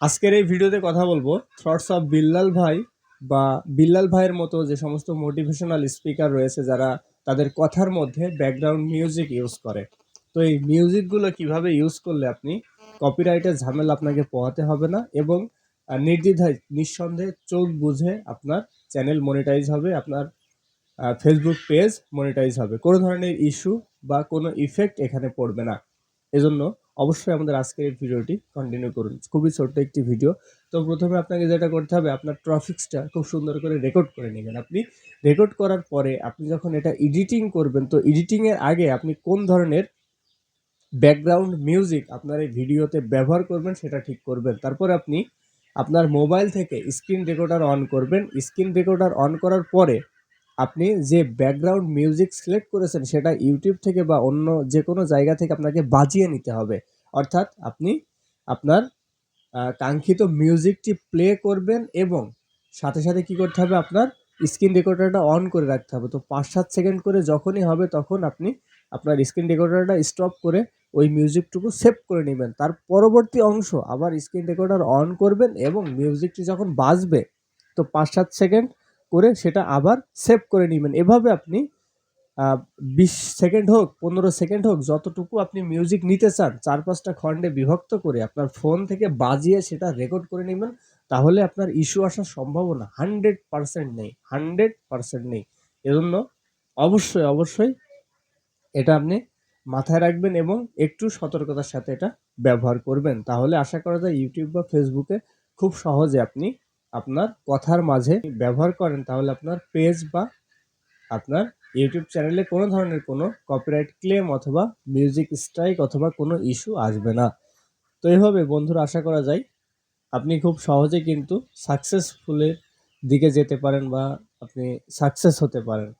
আজকের এই ভিডিওতে কথা বলব থটস অফ বিল্লাল ভাই বা বিল্লাল ভাইয়ের মতো যে সমস্ত মোটিভেশনাল স্পিকার রয়েছে যারা তাদের কথার মধ্যে ব্যাকগ্রাউন্ড মিউজিক ইউজ করে। তো এই মিউজিকগুলো কীভাবে ইউজ করলে আপনি কপিরাইটের ঝামেলা আপনাকে পোহাতে হবে না এবং নির্দ্বিধায়, নিঃসন্দেহে চোখ বুঝে আপনার চ্যানেল মনিটাইজ হবে, আপনার ফেসবুক পেজ মনিটাইজ হবে। কোনো ধরনের ইস্যু বা কোনো ইফেক্ট এখানে পড়বে না। এজন্য অবশ্যই আমাদের আজকের এই ভিডিওটি কন্টিনিউ করুন। খুবই ছোট্ট একটি ভিডিও তো প্রথমে আপনাকে যেটা করতে হবে, আপনার ট্রফিক্সটা খুব সুন্দর করে রেকর্ড করে নেবেন। আপনি রেকর্ড করার পরে আপনি যখন এটা এডিটিং করবেন, তো এডিটিংয়ের আগে আপনি কোন ধরনের ব্যাকগ্রাউন্ড মিউজিক আপনার এই ভিডিওতে ব্যবহার করবেন সেটা ঠিক করবেন। তারপর আপনি আপনার মোবাইল থেকে স্ক্রিন রেকর্ডার অন করবেন। স্ক্রিন রেকর্ডার অন করার পরে আপনি যে ব্যাকগ্রাউন্ড মিউজিক সিলেক্ট করেছেন, সেটা ইউটিউব থেকে বা অন্য যে কোনো জায়গা থেকে আপনাকে বাজিয়ে নিতে হবে। অর্থাৎ আপনি আপনার কাঙ্ক্ষিত মিউজিকটি প্লে করবেন এবং সাথে সাথে কি করতে হবে? আপনার স্ক্রিন রেকর্ডারটা অন করে রাখতে হবে। তো পাঁচ সাত সেকেন্ড করে যখনই হবে তখন আপনি আপনার স্ক্রিন রেকর্ডারটা স্টপ করে ওই মিউজিকটুকু সেভ করে নেবেন। তার পরবর্তী অংশ আবার স্ক্রিন রেকর্ডার অন করবেন এবং মিউজিকটি যখন বাজবে, তো পাঁচ সাত সেকেন্ড করে সেটা আবার সেভ করে নেবেন। এভাবে আপনি বিশ সেকেন্ড হোক, পনেরো সেকেন্ড হোক, যতটুকু আপনি মিউজিক নিতে চান, চার পাঁচটা খণ্ডে বিভক্ত করে আপনার ফোন থেকে বাজিয়ে সেটা রেকর্ড করে নেবেন, তাহলে আপনার ইস্যু আসার সম্ভাবনা হান্ড্রেড পারসেন্ট নেই হান্ড্রেড পারসেন্ট নেই। এজন্য অবশ্যই অবশ্যই এটা আপনি মাথায় রাখবেন এবং একটু সতর্কতার সাথে এটা ব্যবহার করবেন। তাহলে আশা করা যায় ইউটিউব বা ফেসবুকে খুব সহজে আপনি আপনার কথার মাঝে ব্যবহার করেন, তাহলে আপনার পেজ বা আপনার ইউটিউব চ্যানেলে কোনো ধরনের কোনো কপিরাইট ক্লেম অথবা মিউজিক স্ট্রাইক অথবা কোনো ইস্যু আসবে না। তো এইভাবে বন্ধুরা আশা করা যায়, আপনি খুব সহজে কিন্তু সাকসেসফুলের দিকে যেতে পারেন বা আপনি সাকসেস হতে পারেন।